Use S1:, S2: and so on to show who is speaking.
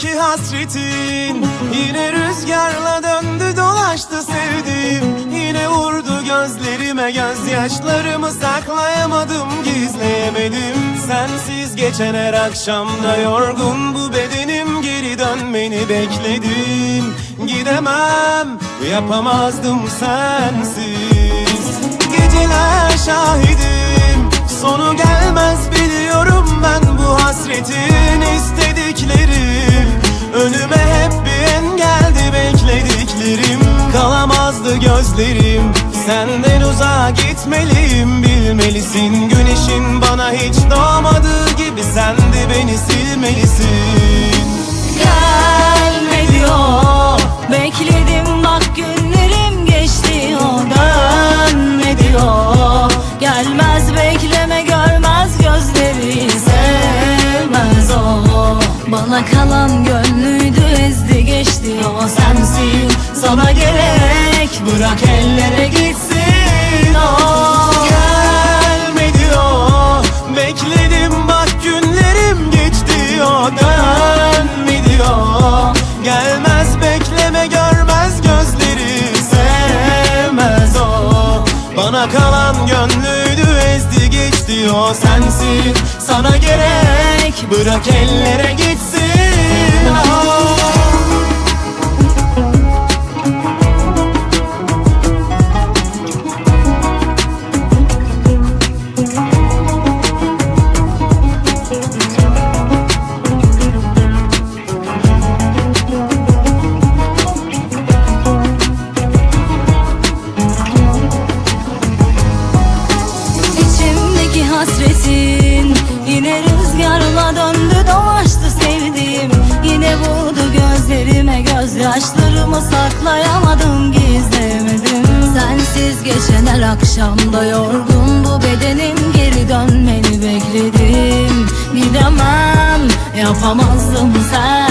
S1: İçimdeki hasretin? Yine rüzgarla döndü dolaştı sevdiğim Yine vurdu gözlerime gözyaşlarımı saklayamadım gizleyemedim. Sensiz geçen her akşamda yorgun bu bedenim Geri dönmeni bekledim. Gidemem yapamazdım sensiz. Geceler şahidim Sonu gelmez biliyorum ben bu hasretin Kalamazdı gözlerim. Senden uzağa gitmeliyim bilmelisin. Güneşin bana hiç doğmadığı gibi sen de beni silmelisin.
S2: Gelme diyor Bekledim bak günlerim geçti o. Dönme diyor Gelmez bekleme görmez gözleri sevmez o. Bana kalan gönlüydü ezdi geçti o. Sensin Sana gerek bırak ellere gitsin. O
S1: Gelme diyor Bekledim bak günlerim geçti o. Dönme diyor Gelmez bekleme görmez gözleri. Sevmez o. Bana kalan gönlüydü ezdi geçti o. Sensin Sana gerek. Bırak ellere gitsin
S2: gözyaşlarımı saklayamadım gizlemedim. Sensiz geçen her akşamda yorgun bu bedenim Geri dönmeni bekledim. Gidemem yapamazdım sen